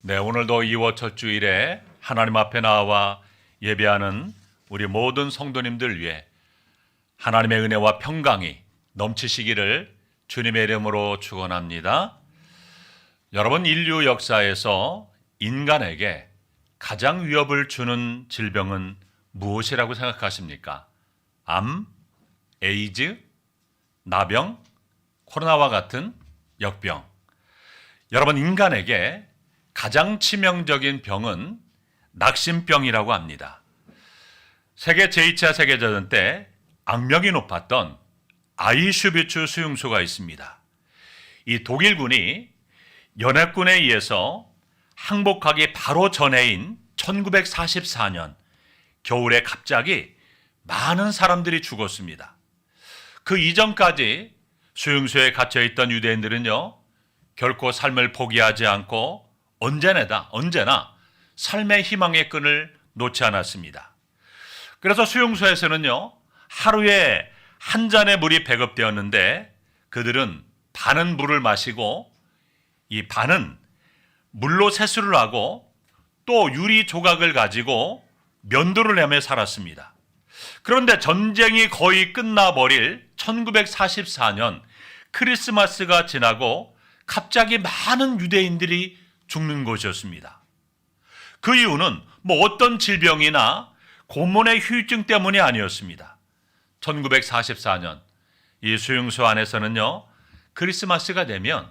네, 오늘도 2월 첫 주일에 하나님 앞에 나와 예배하는 우리 모든 성도님들 위해 하나님의 은혜와 평강이 넘치시기를 주님의 이름으로 축원합니다. 여러분 인류 역사에서 인간에게 가장 위협을 주는 질병은 무엇이라고 생각하십니까? 암, 에이즈, 나병, 코로나와 같은 역병. 여러분 인간에게 가장 치명적인 병은 낙심병이라고 합니다. 세계 제2차 세계대전 때 악명이 높았던 아이슈비츠 수용소가 있습니다. 이 독일군이 연합군에 의해서 항복하기 바로 전해인 1944년 겨울에 갑자기 많은 사람들이 죽었습니다. 그 이전까지 수용소에 갇혀 있던 유대인들은요, 결코 삶을 포기하지 않고 언제나 언제나 삶의 희망의 끈을 놓지 않았습니다. 그래서 수용소에서는요, 하루에 한 잔의 물이 배급되었는데 그들은 반은 물을 마시고 이 반은 물로 세수를 하고 또 유리 조각을 가지고 면도를 내며 살았습니다. 그런데 전쟁이 거의 끝나버릴 1944년 크리스마스가 지나고 갑자기 많은 유대인들이 죽는 것이었습니다. 그 이유는 뭐 어떤 질병이나 고문의 후유증 때문이 아니었습니다. 1944년 이 수용소 안에서는요 크리스마스가 되면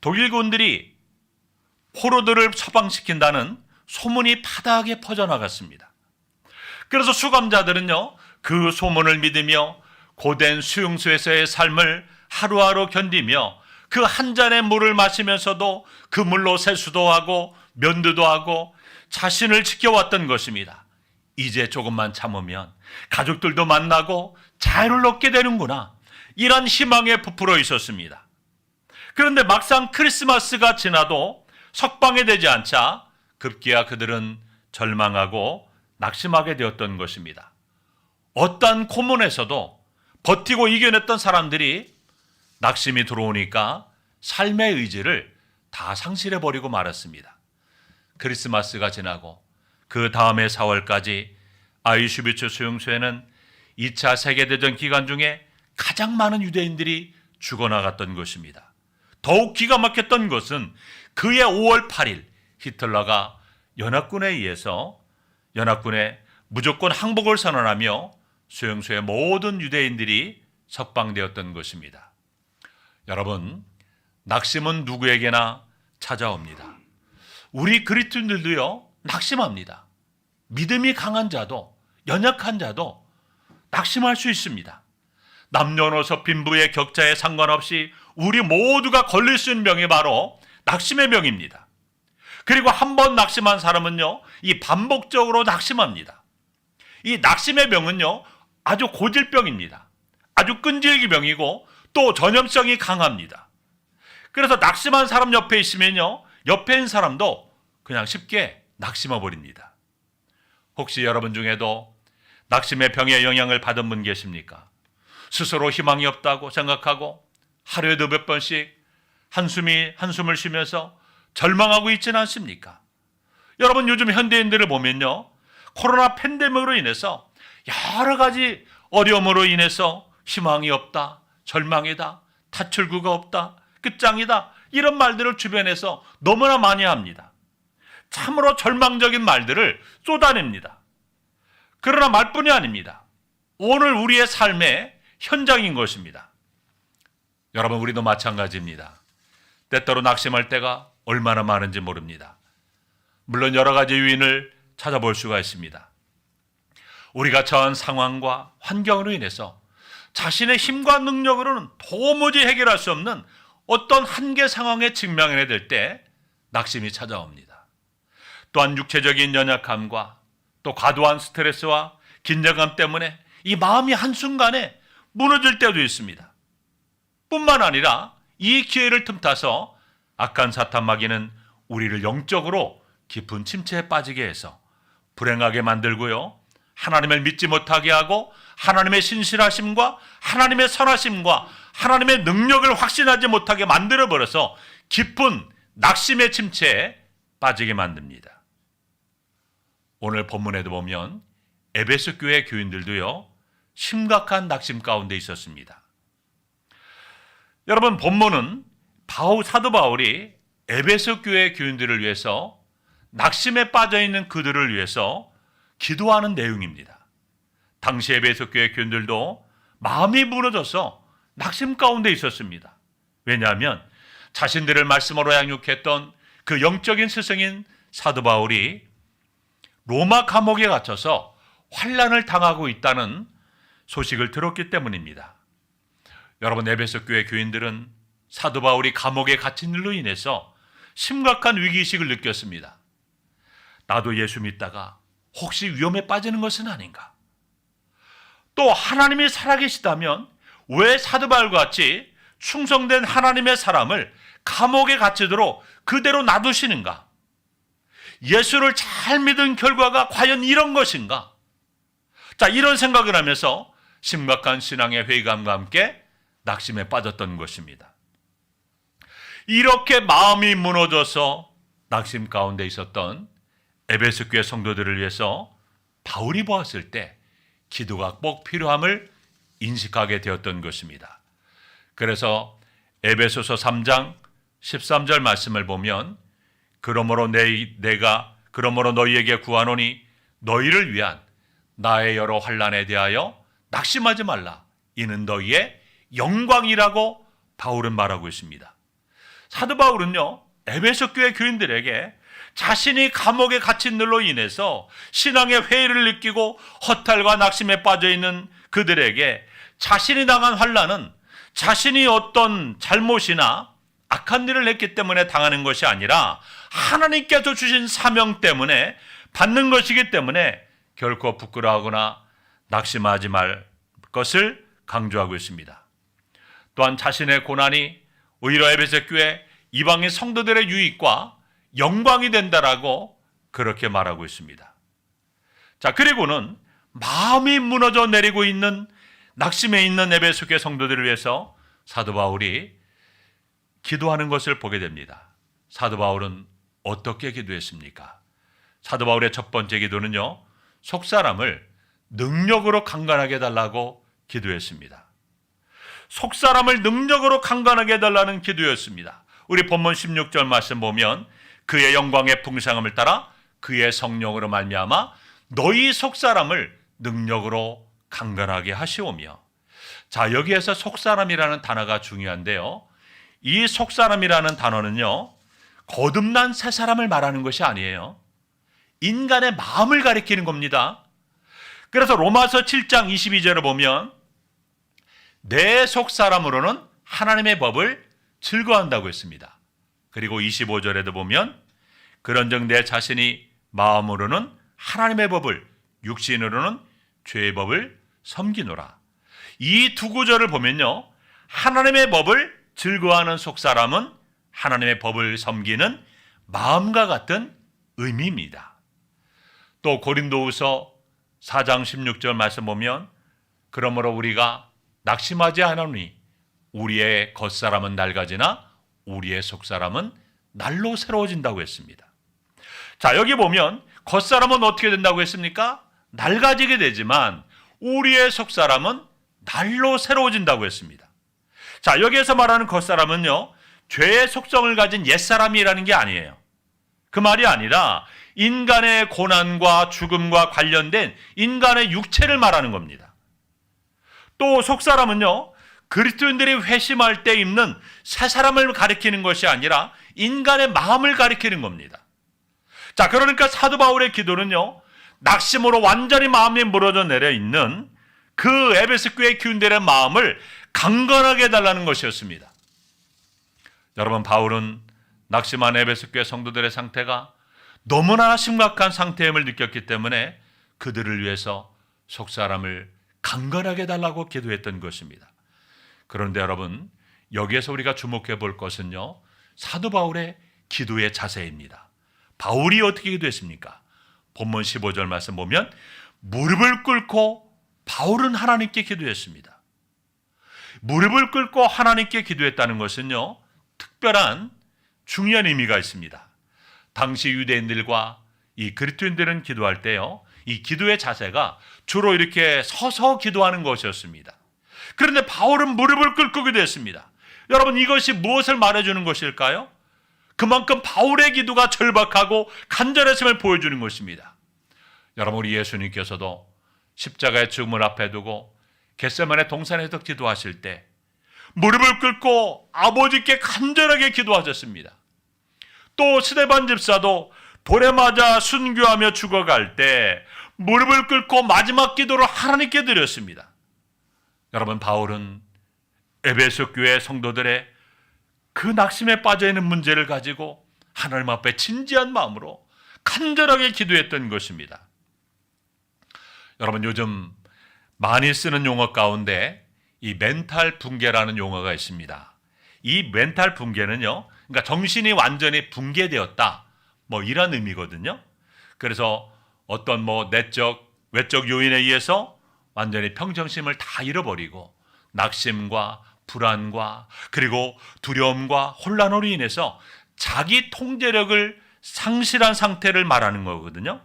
독일군들이 포로들을 처방시킨다는 소문이 바닥에 퍼져나갔습니다. 그래서 수감자들은요 그 소문을 믿으며 고된 수용소에서의 삶을 하루하루 견디며 그 한 잔의 물을 마시면서도 그 물로 세수도 하고 면도도 하고 자신을 지켜왔던 것입니다. 이제 조금만 참으면 가족들도 만나고 자유를 얻게 되는구나. 이런 희망에 부풀어 있었습니다. 그런데 막상 크리스마스가 지나도 석방이 되지 않자 급기야 그들은 절망하고 낙심하게 되었던 것입니다. 어떠한 고문에서도 버티고 이겨냈던 사람들이 낙심이 들어오니까 삶의 의지를 다 상실해 버리고 말았습니다. 크리스마스가 지나고 그 다음해 4월까지 아이슈비츠 수용소에는 2차 세계대전 기간 중에 가장 많은 유대인들이 죽어나갔던 것입니다. 더욱 기가 막혔던 것은 그해 5월 8일 히틀러가 연합군에 의해서 연합군에 무조건 항복을 선언하며 수용소의 모든 유대인들이 석방되었던 것입니다. 여러분, 낙심은 누구에게나 찾아옵니다. 우리 그리스도인들도요, 낙심합니다. 믿음이 강한 자도, 연약한 자도 낙심할 수 있습니다. 남녀노소 빈부의 격차에 상관없이 우리 모두가 걸릴 수 있는 병이 바로 낙심의 병입니다. 그리고 한 번 낙심한 사람은요, 이 반복적으로 낙심합니다. 이 낙심의 병은요, 아주 고질병입니다. 아주 끈질기 병이고 또 전염성이 강합니다. 그래서 낙심한 사람 옆에 있으면요, 옆에 있는 사람도 그냥 쉽게 낙심해 버립니다. 혹시 여러분 중에도 낙심의 병의 영향을 받은 분 계십니까? 스스로 희망이 없다고 생각하고 하루에도 몇 번씩 한숨이 한숨을 쉬면서 절망하고 있지는 않습니까? 여러분 요즘 현대인들을 보면요. 코로나 팬데믹으로 인해서 여러 가지 어려움으로 인해서 희망이 없다, 절망이다, 타출구가 없다, 끝장이다 이런 말들을 주변에서 너무나 많이 합니다. 참으로 절망적인 말들을 쏟아냅니다. 그러나 말뿐이 아닙니다. 오늘 우리의 삶의 현장인 것입니다. 여러분 우리도 마찬가지입니다. 때때로 낙심할 때가 얼마나 많은지 모릅니다. 물론 여러 가지 요인을 찾아볼 수가 있습니다. 우리가 처한 상황과 환경으로 인해서 자신의 힘과 능력으로는 도무지 해결할 수 없는 어떤 한계 상황에 직면하게 될때 낙심이 찾아옵니다. 또한 육체적인 연약함과 또 과도한 스트레스와 긴장감 때문에 이 마음이 한순간에 무너질 때도 있습니다. 뿐만 아니라 이 기회를 틈타서 악한 사탄 마귀는 우리를 영적으로 깊은 침체에 빠지게 해서 불행하게 만들고요. 하나님을 믿지 못하게 하고 하나님의 신실하심과 하나님의 선하심과 하나님의 능력을 확신하지 못하게 만들어 버려서 깊은 낙심의 침체에 빠지게 만듭니다. 오늘 본문에도 보면 에베소 교회 교인들도요. 심각한 낙심 가운데 있었습니다. 여러분 본문은 바울 사도 바울이 에베소 교회 교인들을 위해서 낙심에 빠져 있는 그들을 위해서 기도하는 내용입니다. 당시 에베소 교회 교인들도 마음이 무너져서 낙심 가운데 있었습니다. 왜냐하면 자신들을 말씀으로 양육했던 그 영적인 스승인 사도 바울이 로마 감옥에 갇혀서 환란을 당하고 있다는 소식을 들었기 때문입니다. 여러분 에베소 교회 교인들은 사도 바울이 감옥에 갇힌 일로 인해서 심각한 위기의식을 느꼈습니다. 나도 예수 믿다가 혹시 위험에 빠지는 것은 아닌가? 또 하나님이 살아계시다면 왜 바울과 같이 충성된 하나님의 사람을 감옥에 갇히도록 그대로 놔두시는가? 예수를 잘 믿은 결과가 과연 이런 것인가? 자, 이런 생각을 하면서 심각한 신앙의 회의감과 함께 낙심에 빠졌던 것입니다. 이렇게 마음이 무너져서 낙심 가운데 있었던 에베소 교회 성도들을 위해서 바울이 보았을 때 기도가 꼭 필요함을 인식하게 되었던 것입니다. 그래서 에베소서 3장 13절 말씀을 보면 그러므로 내, 내가 그러므로 너희에게 구하노니 너희를 위한 나의 여러 환란에 대하여 낙심하지 말라. 이는 너희의 영광이라고 바울은 말하고 있습니다. 사도 바울은요 에베소 교회 교인들에게 자신이 감옥에 갇힌 일로 인해서 신앙의 회의를 느끼고 허탈과 낙심에 빠져 있는 그들에게 자신이 당한 환란은 자신이 어떤 잘못이나 악한 일을 했기 때문에 당하는 것이 아니라 하나님께서 주신 사명 때문에 받는 것이기 때문에 결코 부끄러워하거나 낙심하지 말 것을 강조하고 있습니다. 또한 자신의 고난이 오히려 에베소 교회 이방인 성도들의 유익과 영광이 된다라고 그렇게 말하고 있습니다. 자, 그리고는 마음이 무너져 내리고 있는 낙심에 있는 에베소 교회 성도들을 위해서 사도 바울이 기도하는 것을 보게 됩니다. 사도 바울은 어떻게 기도했습니까? 사도 바울의 첫 번째 기도는요. 속 사람을 능력으로 강간하게 해달라고 기도했습니다. 속 사람을 능력으로 강간하게 해달라는 기도였습니다. 우리 본문 16절 말씀 보면 그의 영광의 풍성함을 따라 그의 성령으로 말미암아 너희 속 사람을 능력으로 강간하게 하시오며 자 여기에서 속 사람이라는 단어가 중요한데요. 이 속 사람이라는 단어는요. 거듭난 새 사람을 말하는 것이 아니에요. 인간의 마음을 가리키는 겁니다. 그래서 로마서 7장 22절을 보면 내 속 사람으로는 하나님의 법을 즐거워한다고 했습니다. 그리고 25절에도 보면 그런즉 내 자신이 마음으로는 하나님의 법을 육신으로는 죄의 법을 섬기노라. 이 두 구절을 보면요. 하나님의 법을 즐거워하는 속 사람은 하나님의 법을 섬기는 마음과 같은 의미입니다. 또 고린도후서 4장 16절 말씀 보면 그러므로 우리가 낙심하지 않으니 우리의 겉사람은 낡아지나 우리의 속사람은 날로 새로워진다고 했습니다. 자, 여기 보면 겉사람은 어떻게 된다고 했습니까? 낡아지게 되지만 우리의 속사람은 날로 새로워진다고 했습니다. 자, 여기에서 말하는 겉사람은요. 죄의 속성을 가진 옛사람이라는 게 아니에요. 그 말이 아니라 인간의 고난과 죽음과 관련된 인간의 육체를 말하는 겁니다. 또 속사람은요. 그리스도인들이 회심할 때 입는 새 사람을 가리키는 것이 아니라 인간의 마음을 가리키는 겁니다. 자, 그러니까 사도 바울의 기도는요. 낙심으로 완전히 마음이 무너져 내려 있는 그 에베스 교회 교인들의 마음을 강건하게 해달라는 것이었습니다. 여러분 바울은 낙심한 에베스 교회 성도들의 상태가 너무나 심각한 상태임을 느꼈기 때문에 그들을 위해서 속사람을 강건하게 해달라고 기도했던 것입니다. 그런데 여러분 여기에서 우리가 주목해 볼 것은요 사도 바울의 기도의 자세입니다. 바울이 어떻게 기도했습니까? 본문 15절 말씀 보면 무릎을 꿇고 바울은 하나님께 기도했습니다. 무릎을 꿇고 하나님께 기도했다는 것은요 특별한 중요한 의미가 있습니다. 당시 유대인들과 이 그리스도인들은 기도할 때요. 이 기도의 자세가 주로 이렇게 서서 기도하는 것이었습니다. 그런데 바울은 무릎을 꿇고 기도했습니다. 여러분 이것이 무엇을 말해주는 것일까요? 그만큼 바울의 기도가 절박하고 간절했음을 보여주는 것입니다. 여러분 우리 예수님께서도 십자가의 죽음을 앞에 두고 겟세만의 동산에서 기도하실 때 무릎을 꿇고 아버지께 간절하게 기도하셨습니다. 또 스데반 집사도 돌에 맞아 순교하며 죽어갈 때 무릎을 꿇고 마지막 기도를 하나님께 드렸습니다. 여러분 바울은 에베소 교회 성도들의 그 낙심에 빠져 있는 문제를 가지고 하나님 앞에 진지한 마음으로 간절하게 기도했던 것입니다. 여러분 요즘 많이 쓰는 용어 가운데 이 멘탈 붕괴라는 용어가 있습니다. 이 멘탈 붕괴는요, 그러니까 정신이 완전히 붕괴되었다, 뭐 이런 의미거든요. 그래서 어떤 뭐 내적, 외적 요인에 의해서 완전히 평정심을 다 잃어버리고 낙심과 불안과 그리고 두려움과 혼란으로 인해서 자기 통제력을 상실한 상태를 말하는 거거든요.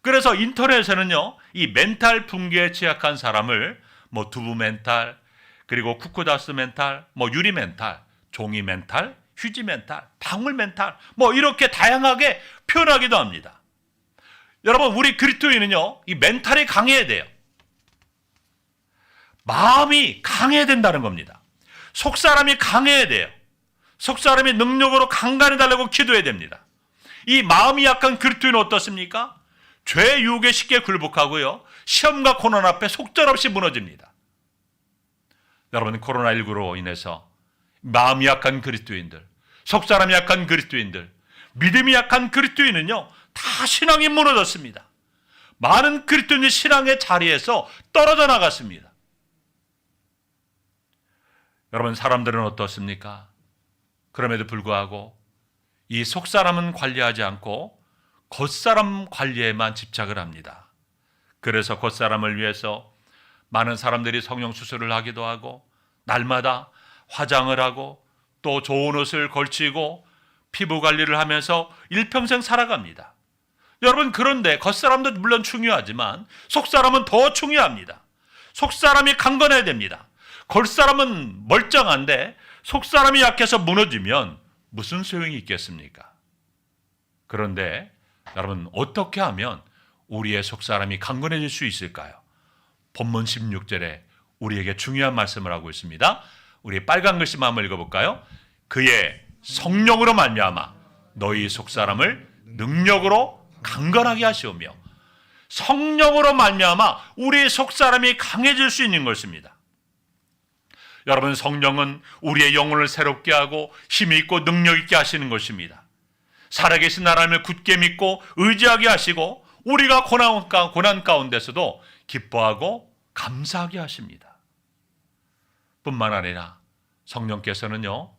그래서 인터넷에서는요, 이 멘탈 붕괴에 취약한 사람을 뭐 두부 멘탈, 그리고 쿠쿠다스 멘탈, 뭐 유리 멘탈, 종이 멘탈, 휴지 멘탈, 방울 멘탈, 뭐 이렇게 다양하게 표현하기도 합니다. 여러분, 우리 그리스도인은요, 이 멘탈이 강해야 돼요. 마음이 강해야 된다는 겁니다. 속 사람이 강해야 돼요. 속 사람이 능력으로 강간해 달라고 기도해야 됩니다. 이 마음이 약한 그리스도인은 어떻습니까? 죄 유혹에 쉽게 굴복하고요. 시험과 고난 앞에 속절없이 무너집니다. 여러분 코로나19로 인해서 마음이 약한 그리스도인들, 속 사람이 약한 그리스도인들, 믿음이 약한 그리스도인은요. 다 신앙이 무너졌습니다. 많은 그리스도인이 신앙의 자리에서 떨어져 나갔습니다. 여러분 사람들은 어떻습니까? 그럼에도 불구하고 이 속사람은 관리하지 않고 겉사람 관리에만 집착을 합니다. 그래서 겉사람을 위해서 많은 사람들이 성령 수술을 하기도 하고 날마다 화장을 하고 또 좋은 옷을 걸치고 피부 관리를 하면서 일평생 살아갑니다. 여러분 그런데 겉사람도 물론 중요하지만 속사람은 더 중요합니다. 속사람이 강건해야 됩니다. 겉사람은 멀쩡한데 속 사람이 약해서 무너지면 무슨 소용이 있겠습니까? 그런데 여러분 어떻게 하면 우리의 속 사람이 강건해질 수 있을까요? 본문 16절에 우리에게 중요한 말씀을 하고 있습니다. 우리 빨간 글씨만 한번 읽어볼까요? 그의 성령으로 말미암아 너희 속 사람을 능력으로 강건하게 하시오며 성령으로 말미암아 우리 속사람이 강해질 수 있는 것입니다. 여러분 성령은 우리의 영혼을 새롭게 하고 힘이 있고 능력 있게 하시는 것입니다. 살아계신 하나님을 굳게 믿고 의지하게 하시고 우리가 고난, 가운데서도 기뻐하고 감사하게 하십니다. 뿐만 아니라 성령께서는요,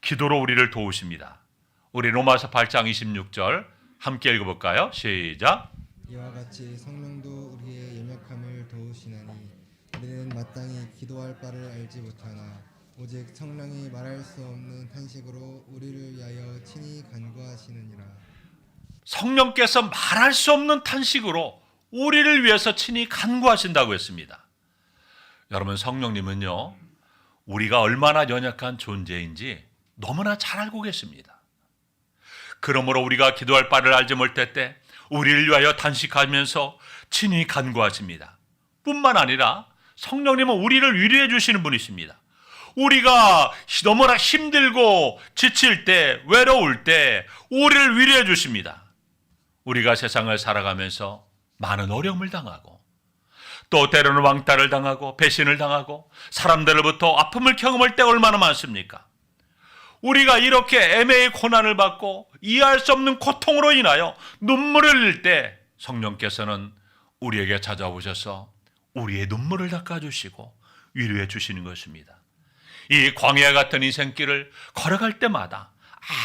기도로 우리를 도우십니다. 우리 로마서 8장 26절 함께 읽어볼까요? 시작. 이와 같이 성령도 우리의 연약함을 도우시나니 우리는 마땅히 기도할 바를 알지 못하나 오직 성령이 말할 수 없는 탄식으로 우리를 위하여 친히 간구하시느니라 성령께서 말할 수 없는 탄식으로 우리를 위해서 친히 간구하신다고 했습니다. 여러분 성령님은요 우리가 얼마나 연약한 존재인지 너무나 잘 알고 계십니다. 그러므로 우리가 기도할 바를 알지 못할 때 우리를 위하여 단식하면서 친히 간구하십니다. 뿐만 아니라 성령님은 우리를 위로해 주시는 분이십니다. 우리가 너무나 힘들고 지칠 때, 외로울 때 우리를 위로해 주십니다. 우리가 세상을 살아가면서 많은 어려움을 당하고 또 때로는 왕따를 당하고 배신을 당하고 사람들로부터 아픔을 경험할 때 얼마나 많습니까? 우리가 이렇게 애매히 고난을 받고 이해할 수 없는 고통으로 인하여 눈물을 흘릴 때 성령께서는 우리에게 찾아오셔서 우리의 눈물을 닦아주시고 위로해 주시는 것입니다. 이 광야 같은 인생길을 걸어갈 때마다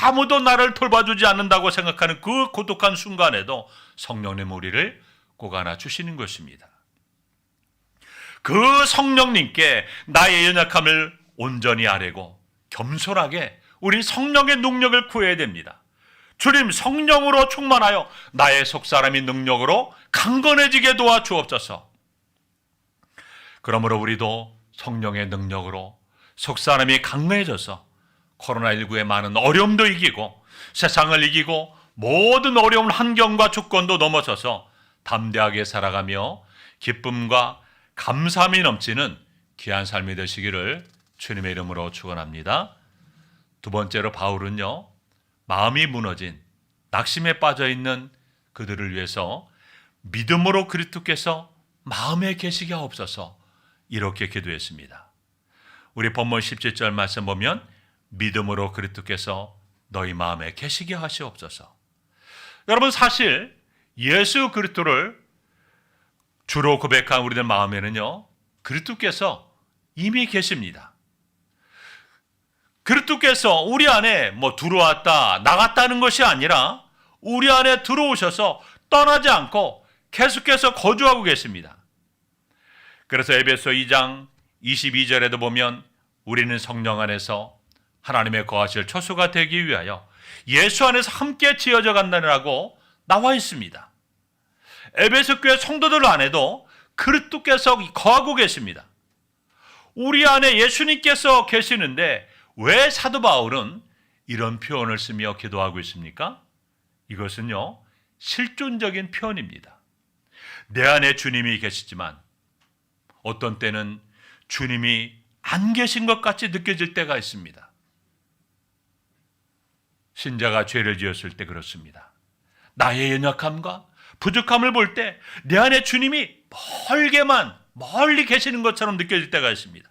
아무도 나를 돌봐주지 않는다고 생각하는 그 고독한 순간에도 성령님 우리를 꼭 안아 주시는 것입니다. 그 성령님께 나의 연약함을 온전히 아뢰고 겸손하게 우리 성령의 능력을 구해야 됩니다. 주님 성령으로 충만하여 나의 속사람이 능력으로 강건해지게 도와 주옵소서. 그러므로 우리도 성령의 능력으로 속사람이 강건해져서 코로나19의 많은 어려움도 이기고 세상을 이기고 모든 어려운 환경과 조건도 넘어서서 담대하게 살아가며 기쁨과 감사함이 넘치는 귀한 삶이 되시기를 주님의 이름으로 축원합니다. 두 번째로 바울은요. 마음이 무너진 낙심에 빠져 있는 그들을 위해서 믿음으로 그리스도께서 마음에 계시게 하옵소서 이렇게 기도했습니다. 우리 본문 17절 말씀 보면 믿음으로 그리스도께서 너희 마음에 계시게 하시옵소서. 여러분 사실 예수 그리스도를 주로 고백한 우리들 마음에는요. 그리스도께서 이미 계십니다. 그리스도께서 우리 안에 뭐 들어왔다 나갔다는 것이 아니라 우리 안에 들어오셔서 떠나지 않고 계속해서 거주하고 계십니다. 그래서 에베소 2장 22절에도 보면 우리는 성령 안에서 하나님의 거하실 처소가 되기 위하여 예수 안에서 함께 지어져 간다라고 나와 있습니다. 에베소 교회 성도들 안에도 그리스도께서 거하고 계십니다. 우리 안에 예수님께서 계시는데 왜 사도 바울은 이런 표현을 쓰며 기도하고 있습니까? 이것은요, 실존적인 표현입니다. 내 안에 주님이 계시지만 어떤 때는 주님이 안 계신 것 같이 느껴질 때가 있습니다. 신자가 죄를 지었을 때 그렇습니다. 나의 연약함과 부족함을 볼 때 내 안에 주님이 멀게만 멀리 계시는 것처럼 느껴질 때가 있습니다.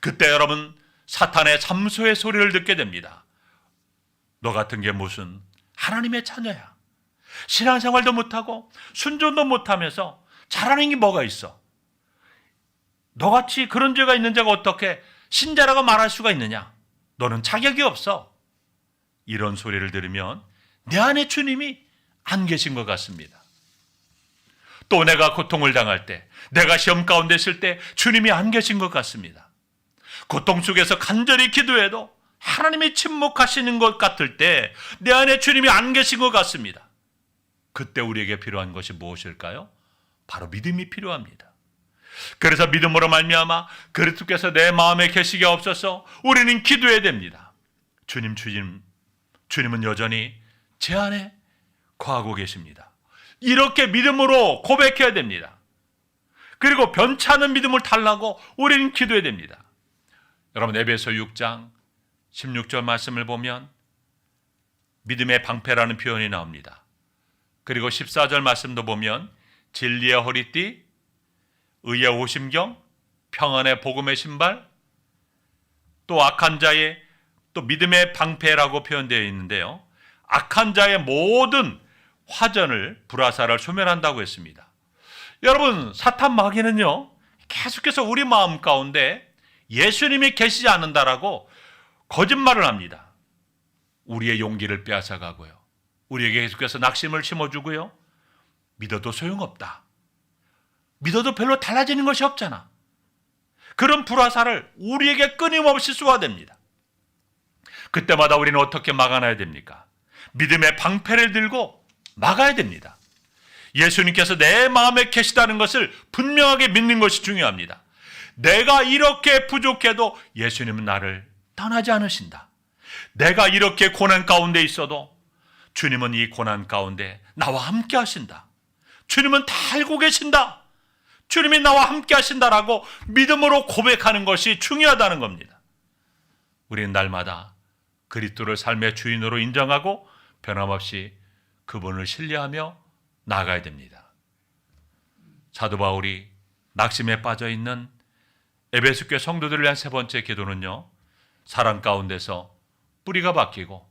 그때 여러분 사탄의 참소의 소리를 듣게 됩니다. 너 같은 게 무슨 하나님의 자녀야. 신앙생활도 못하고 순종도 못하면서 잘하는 게 뭐가 있어? 너같이 그런 죄가 있는 자가 어떻게 신자라고 말할 수가 있느냐? 너는 자격이 없어. 이런 소리를 들으면 내 안에 주님이 안 계신 것 같습니다. 또 내가 고통을 당할 때, 내가 시험 가운데 있을 때 주님이 안 계신 것 같습니다. 고통 속에서 간절히 기도해도 하나님이 침묵하시는 것 같을 때 내 안에 주님이 안 계신 것 같습니다. 그때 우리에게 필요한 것이 무엇일까요? 바로 믿음이 필요합니다. 그래서 믿음으로 말미암아 그리스도께서 내 마음에 계시게 없어서 우리는 기도해야 됩니다. 주님, 주님, 주님은 여전히 제 안에 거하고 계십니다. 이렇게 믿음으로 고백해야 됩니다. 그리고 변찮은 믿음을 달라고 우리는 기도해야 됩니다. 여러분 에베소 6장 16절 말씀을 보면 믿음의 방패라는 표현이 나옵니다. 그리고 14절 말씀도 보면 진리의 허리띠, 의의 오심경, 평안의 복음의 신발, 또 악한 자의 또 믿음의 방패라고 표현되어 있는데요. 악한 자의 모든 화전을 불화살을 소멸한다고 했습니다. 여러분 사탄 마귀는요 계속해서 우리 마음 가운데 예수님이 계시지 않는다라고 거짓말을 합니다. 우리의 용기를 빼앗아 가고요. 우리에게 계속해서 낙심을 심어주고요. 믿어도 소용없다. 믿어도 별로 달라지는 것이 없잖아. 그런 불화살을 우리에게 끊임없이 쏘아댑니다. 그때마다 우리는 어떻게 막아놔야 됩니까? 믿음의 방패를 들고 막아야 됩니다. 예수님께서 내 마음에 계시다는 것을 분명하게 믿는 것이 중요합니다. 내가 이렇게 부족해도 예수님은 나를 떠나지 않으신다. 내가 이렇게 고난 가운데 있어도 주님은 이 고난 가운데 나와 함께 하신다. 주님은 다 알고 계신다. 주님이 나와 함께 하신다라고 믿음으로 고백하는 것이 중요하다는 겁니다. 우리는 날마다 그리스도를 삶의 주인으로 인정하고 변함없이 그분을 신뢰하며 나아가야 됩니다. 사도 바울이 낙심에 빠져 있는 에베소 교 성도들을 위한 세 번째 기도는요. 사랑 가운데서 뿌리가 바뀌고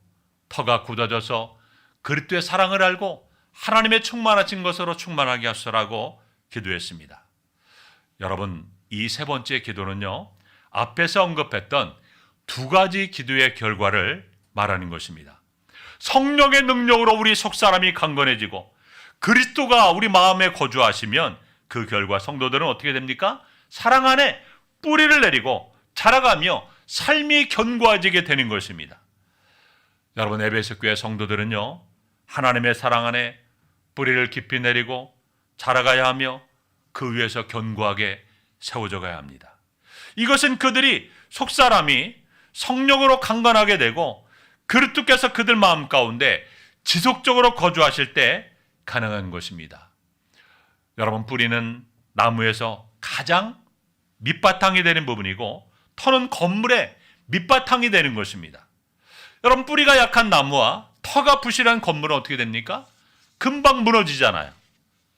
터가 굳어져서 그리스도의 사랑을 알고 하나님의 충만하신 것으로 충만하게 하소라고 기도했습니다. 여러분, 이 세 번째 기도는요. 앞에서 언급했던 두 가지 기도의 결과를 말하는 것입니다. 성령의 능력으로 우리 속사람이 강건해지고 그리스도가 우리 마음에 거주하시면 그 결과 성도들은 어떻게 됩니까? 사랑 안에 뿌리를 내리고 자라가며 삶이 견고해지게 되는 것입니다. 여러분 에베소 교회 성도들은요. 하나님의 사랑 안에 뿌리를 깊이 내리고 자라가야 하며 그 위에서 견고하게 세워져 가야 합니다. 이것은 그들이 속사람이 성령으로 강건하게 되고 그리스도께서 그들 마음 가운데 지속적으로 거주하실 때 가능한 것입니다. 여러분 뿌리는 나무에서 가장 밑바탕이 되는 부분이고 터는 건물의 밑바탕이 되는 것입니다. 여러분 뿌리가 약한 나무와 터가 부실한 건물은 어떻게 됩니까? 금방 무너지잖아요.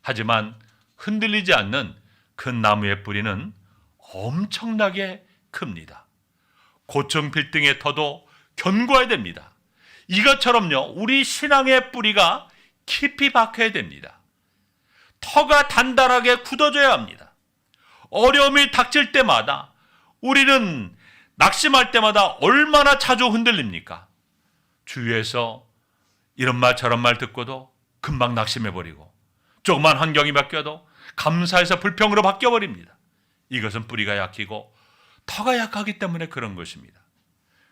하지만 흔들리지 않는 큰 나무의 뿌리는 엄청나게 큽니다. 고층 빌딩의 터도 견고해야 됩니다. 이것처럼요, 우리 신앙의 뿌리가 깊이 박혀야 됩니다. 터가 단단하게 굳어져야 합니다. 어려움이 닥칠 때마다 우리는 낙심할 때마다 얼마나 자주 흔들립니까? 주위에서 이런 말 저런 말 듣고도 금방 낙심해버리고 조그만 환경이 바뀌어도 감사해서 불평으로 바뀌어 버립니다. 이것은 뿌리가 약히고 터가 약하기 때문에 그런 것입니다.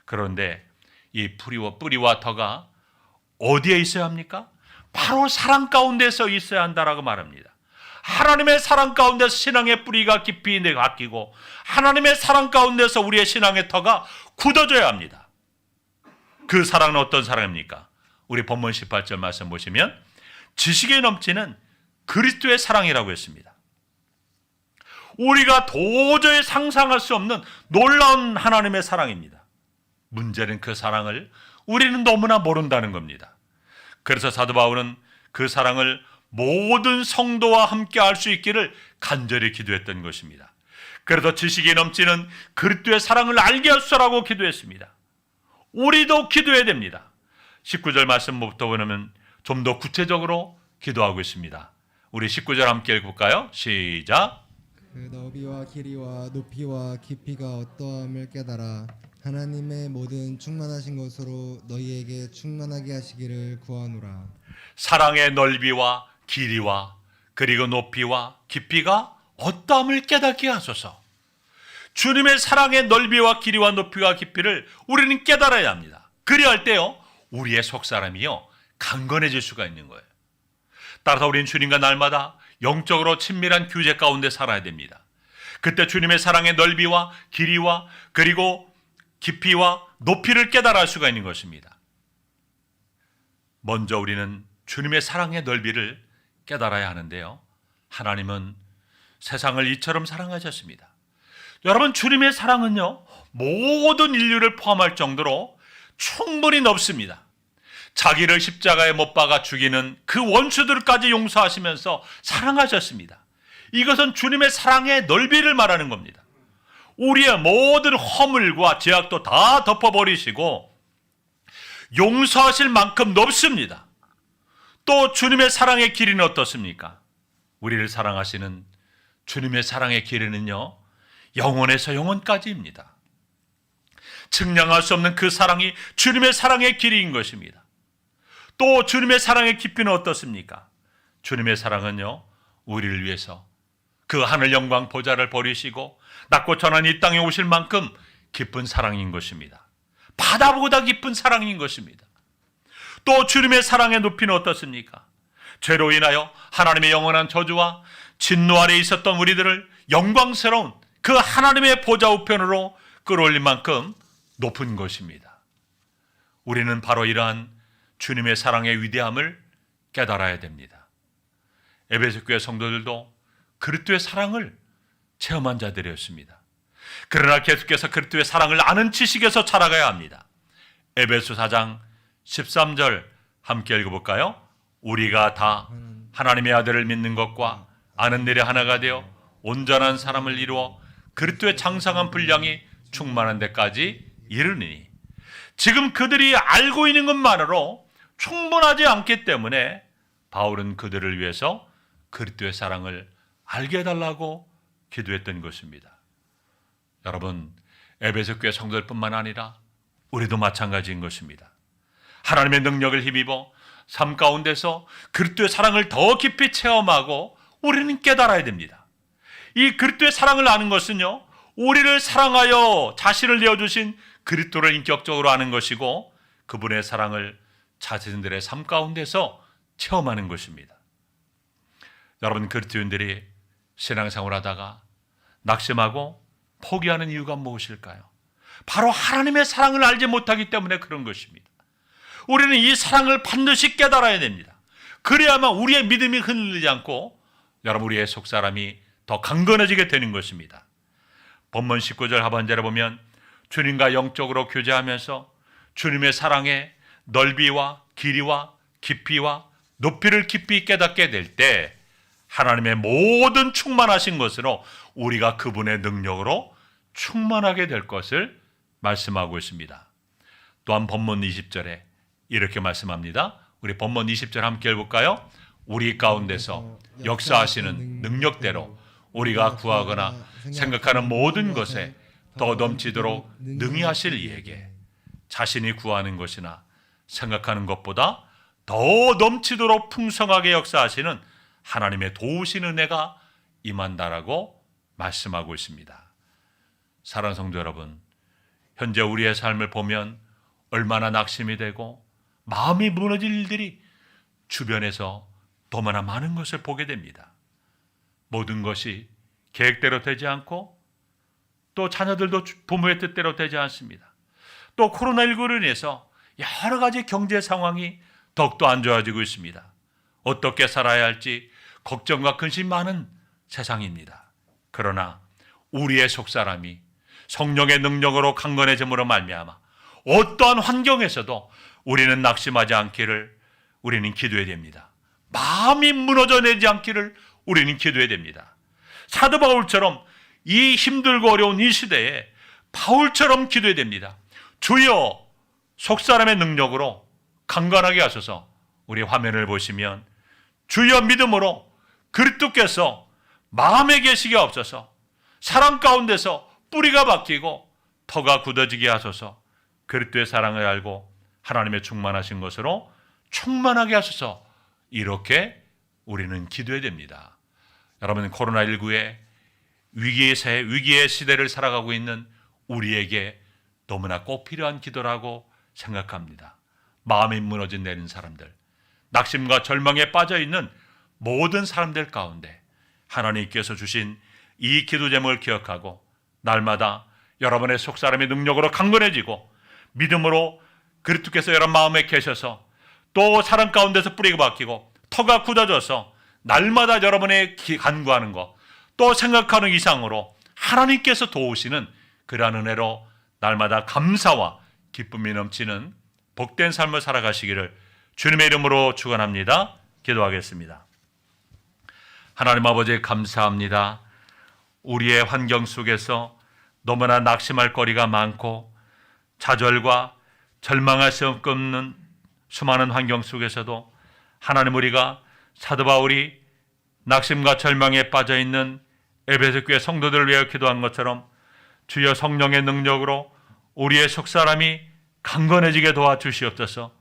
그런데 이 뿌리와 뿌리와 터가 어디에 있어야 합니까? 바로 사랑 가운데서 있어야 한다라고 말합니다. 하나님의 사랑 가운데서 신앙의 뿌리가 깊이 내가끼고 하나님의 사랑 가운데서 우리의 신앙의 터가 굳어져야 합니다. 그 사랑은 어떤 사랑입니까? 우리 본문 18절 말씀 보시면 지식에 넘치는 그리스도의 사랑이라고 했습니다. 우리가 도저히 상상할 수 없는 놀라운 하나님의 사랑입니다. 문제는 그 사랑을 우리는 너무나 모른다는 겁니다. 그래서 사도 바울은 그 사랑을 모든 성도와 함께 할 수 있기를 간절히 기도했던 것입니다. 그래서 지식이 넘치는 그리스도의 사랑을 알게 하소서라고 기도했습니다. 우리도 기도해야 됩니다. 19절 말씀부터 보면 좀 더 구체적으로 기도하고 있습니다. 우리 19절 함께 읽을까요? 시작. 그 너비와 길이와 높이와 깊이가 어떠함을 깨달아 하나님의 모든 충만하신 것으로 너희에게 충만하게 하시기를 구하노라. 사랑의 넓이와 길이와 그리고 높이와 깊이가 어떠함을 깨닫게 하소서. 주님의 사랑의 넓이와 길이와 높이와 깊이를 우리는 깨달아야 합니다. 그리할 때요, 우리의 속사람이요, 강건해질 수가 있는 거예요. 따라서 우리는 주님과 날마다 영적으로 친밀한 교제 가운데 살아야 됩니다. 그때 주님의 사랑의 넓이와 길이와 그리고 깊이와 높이를 깨달을 수가 있는 것입니다. 먼저 우리는 주님의 사랑의 넓이를 깨달아야 하는데요. 하나님은 세상을 이처럼 사랑하셨습니다. 여러분, 주님의 사랑은요, 모든 인류를 포함할 정도로 충분히 넓습니다. 자기를 십자가에 못 박아 죽이는 그 원수들까지 용서하시면서 사랑하셨습니다. 이것은 주님의 사랑의 넓이를 말하는 겁니다. 우리의 모든 허물과 죄악도 다 덮어버리시고 용서하실 만큼 넓습니다. 또 주님의 사랑의 길이는 어떻습니까? 우리를 사랑하시는 주님의 사랑의 길이는요, 영원에서 영원까지입니다. 측량할 수 없는 그 사랑이 주님의 사랑의 길이인 것입니다. 또 주님의 사랑의 깊이는 어떻습니까? 주님의 사랑은요, 우리를 위해서 그 하늘 영광 보좌를 버리시고 낮고 천한 이 땅에 오실 만큼 깊은 사랑인 것입니다. 바다보다 깊은 사랑인 것입니다. 또 주님의 사랑의 높이는 어떻습니까? 죄로 인하여 하나님의 영원한 저주와 진노 아래 있었던 우리들을 영광스러운 그 하나님의 보좌 우편으로 끌어올릴 만큼 높은 것입니다. 우리는 바로 이러한 주님의 사랑의 위대함을 깨달아야 됩니다. 에베소 교회 성도들도 그리스도의 사랑을 체험한 자들이었습니다. 그러나 계속해서 그리스도의 사랑을 아는 지식에서 자라가야 합니다. 에베소 4장 13절 함께 읽어볼까요? 우리가 다 하나님의 아들을 믿는 것과 아는 일에 하나가 되어 온전한 사람을 이루어 그리스도의 장상한 분량이 충만한 데까지 이르니 지금 그들이 알고 있는 것만으로 충분하지 않기 때문에 바울은 그들을 위해서 그리스도의 사랑을 알게 해달라고 기도했던 것입니다. 여러분 에베소 교회 성도들뿐만 아니라 우리도 마찬가지인 것입니다. 하나님의 능력을 힘입어 삶 가운데서 그리스도의 사랑을 더 깊이 체험하고 우리는 깨달아야 됩니다. 이 그리스도의 사랑을 아는 것은요. 우리를 사랑하여 자신을 내어 주신 그리스도를 인격적으로 아는 것이고 그분의 사랑을 자신들의 삶 가운데서 체험하는 것입니다. 여러분 그리스도인들이 신앙생활 하다가 낙심하고 포기하는 이유가 무엇일까요? 바로 하나님의 사랑을 알지 못하기 때문에 그런 것입니다. 우리는 이 사랑을 반드시 깨달아야 됩니다. 그래야만 우리의 믿음이 흔들리지 않고 여러분 우리의 속사람이 더 강건해지게 되는 것입니다. 본문 19절 하반절에 보면 주님과 영적으로 교제하면서 주님의 사랑의 넓이와 길이와 깊이와 높이를 깊이 깨닫게 될 때 하나님의 모든 충만하신 것으로 우리가 그분의 능력으로 충만하게 될 것을 말씀하고 있습니다. 또한 본문 20절에 이렇게 말씀합니다. 우리 본문 20절 함께 읽을까요? 우리 가운데서 역사하시는 능력대로 우리가 구하거나 생각하는 모든 것에 더 넘치도록 능히 하실 이에게 자신이 구하는 것이나 생각하는 것보다 더 넘치도록 풍성하게 역사하시는 하나님의 도우신 은혜가 임한다라고 말씀하고 있습니다. 사랑하는 성도 여러분, 현재 우리의 삶을 보면 얼마나 낙심이 되고 마음이 무너질 일들이 주변에서 너무나 많은 것을 보게 됩니다. 모든 것이 계획대로 되지 않고 또 자녀들도 부모의 뜻대로 되지 않습니다. 또 코로나19로 인해서 여러 가지 경제 상황이 더욱더 안 좋아지고 있습니다. 어떻게 살아야 할지 걱정과 근심 많은 세상입니다. 그러나 우리의 속사람이 성령의 능력으로 강건해짐으로 말미암아 어떠한 환경에서도 우리는 낙심하지 않기를 우리는 기도해야 됩니다. 마음이 무너져 내지 않기를 우리는 기도해야 됩니다. 사도 바울처럼 이 힘들고 어려운 이 시대에 바울처럼 기도해야 됩니다. 주여 속사람의 능력으로 강건하게 하소서. 우리 화면을 보시면 주여 믿음으로 그리스도께서 마음에 계시게 없어서 사랑 가운데서 뿌리가 바뀌고 터가 굳어지게 하소서. 그리스도의 사랑을 알고 하나님의 충만하신 것으로 충만하게 하소서. 이렇게 우리는 기도해야 됩니다. 여러분 코로나19의 위기의 새 위기의 시대를 살아가고 있는 우리에게 너무나 꼭 필요한 기도라고 생각합니다. 마음이 무너진 내는 사람들, 낙심과 절망에 빠져 있는 모든 사람들 가운데 하나님께서 주신 이 기도 제목을 기억하고 날마다 여러분의 속사람의 능력으로 강건해지고 믿음으로 그리스도께서 여러분 마음에 계셔서 또 사랑 가운데서 뿌리가 바뀌고 터가 굳어져서 날마다 여러분의 기- 간구하는 것, 또 생각하는 이상으로 하나님께서 도우시는 그러한 은혜로 날마다 감사와 기쁨이 넘치는 복된 삶을 살아가시기를 주님의 이름으로 축원합니다. 기도하겠습니다. 하나님 아버지 감사합니다. 우리의 환경 속에서 너무나 낙심할 거리가 많고 좌절과 절망할 수 없는 수많은 환경 속에서도 하나님 우리가 사도 바울이 낙심과 절망에 빠져 있는 에베소 교회 성도들을 위하여 기도한 것처럼 주여 성령의 능력으로 우리의 속사람이 강건해지게 도와주시옵소서.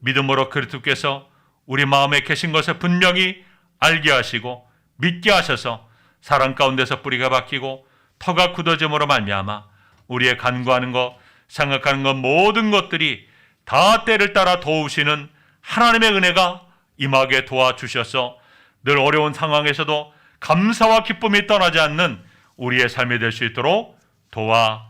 믿음으로 그리스도께서 우리 마음에 계신 것을 분명히 알게 하시고 믿게 하셔서 사랑 가운데서 뿌리가 박히고 터가 굳어짐으로 말미암아 우리의 간구하는 것, 생각하는 것 모든 것들이 다 때를 따라 도우시는 하나님의 은혜가 임하게 도와주셔서 늘 어려운 상황에서도 감사와 기쁨이 떠나지 않는 우리의 삶이 될 수 있도록 도와